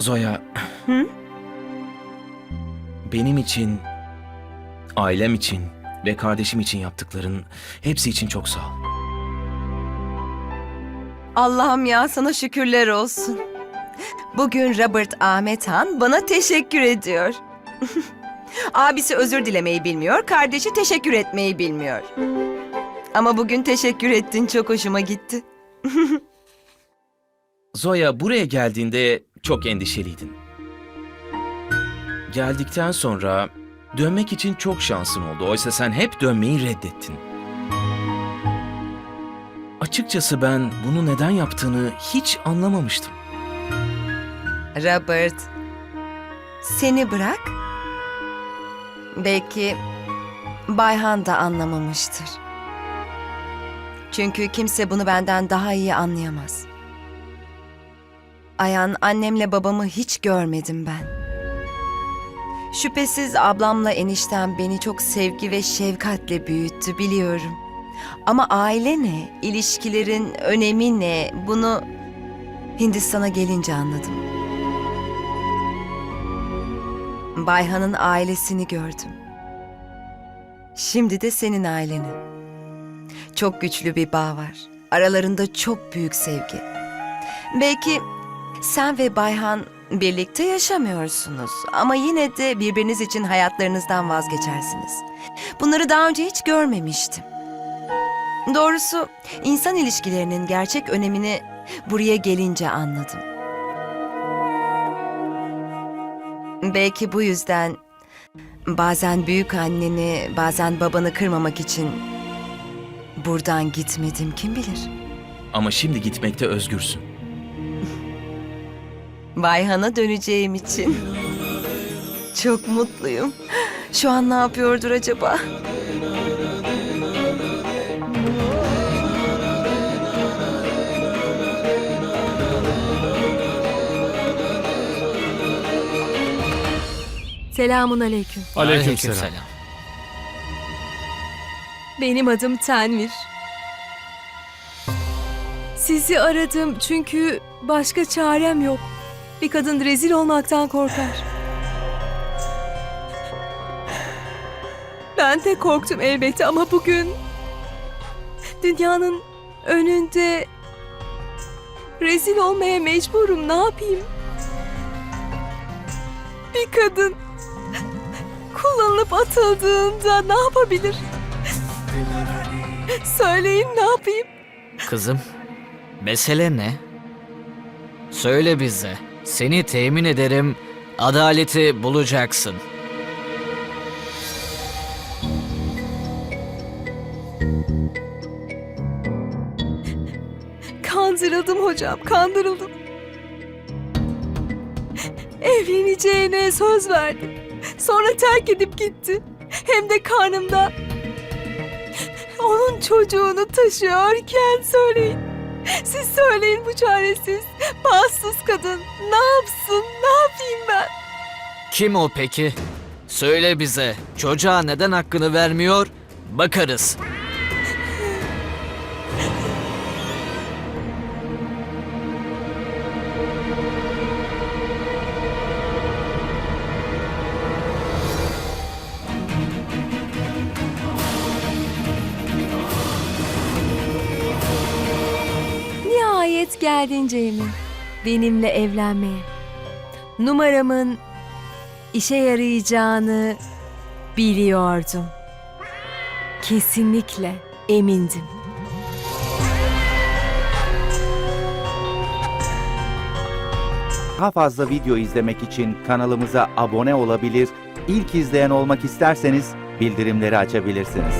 Zoya. Hı? Benim için, ailem için ve kardeşim için yaptıkların hepsi için çok sağ ol. Allah'ım ya sana şükürler olsun. Bugün Robert Ahmet Han bana teşekkür ediyor. Abisi özür dilemeyi bilmiyor, kardeşi teşekkür etmeyi bilmiyor. Ama bugün teşekkür ettin çok hoşuma gitti. Zoya buraya geldiğinde çok endişeliydin. Geldikten sonra dönmek için çok şansın oldu. Oysa sen hep dönmeyi reddettin. Açıkçası ben bunu neden yaptığını hiç anlamamıştım. Robert, seni bırak. Belki Bayhan da anlamamıştır. Çünkü kimse bunu benden daha iyi anlayamaz. Ayan annemle babamı hiç görmedim ben. Şüphesiz ablamla eniştem beni çok sevgi ve şefkatle büyüttü biliyorum. Ama aile ne, ilişkilerin önemi ne bunu Hindistan'a gelince anladım. Bayhan'ın ailesini gördüm. Şimdi de senin aileni. Çok güçlü bir bağ var. Aralarında çok büyük sevgi. Belki sen ve Bayhan birlikte yaşamıyorsunuz ama yine de birbiriniz için hayatlarınızdan vazgeçersiniz. Bunları daha önce hiç görmemiştim. Doğrusu insan ilişkilerinin gerçek önemini buraya gelince anladım. Belki bu yüzden bazen büyük anneni, bazen babanı kırmamak için buradan gitmedim kim bilir. Ama şimdi gitmekte özgürsün. Bayhan'a döneceğim için. Çok mutluyum. Şu an ne yapıyordur acaba? Selamun aleyküm. Aleykümselam. Benim adım Tenvir. Sizi aradım çünkü başka çarem yok. Bir kadın rezil olmaktan korkar. Ben de korktum elbette ama bugün dünyanın önünde rezil olmaya mecburum. Ne yapayım? Bir kadın kullanılıp atıldığında ne yapabilir? Söyleyin ne yapayım? Kızım, mesele ne? Söyle bize. Seni temin ederim, adaleti bulacaksın. Kandırıldım hocam, kandırıldım. Evleneceğine söz verdi. Sonra terk edip gitti. Hem de karnımda. Onun çocuğunu taşıyorken söyleyin. Siz söyleyin bu çaresiz, bahtsız kadın. Ne yapsın, ne yapayım ben? Kim o peki? Söyle bize. Çocuğa neden hakkını vermiyor? Bakarız. Nihayet geldin Jamie. Benimle evlenmeye. Numaramın işe yarayacağını biliyordum. Kesinlikle emindim. Daha fazla video izlemek için kanalımıza abone olabilir, ilk izleyen olmak isterseniz bildirimleri açabilirsiniz.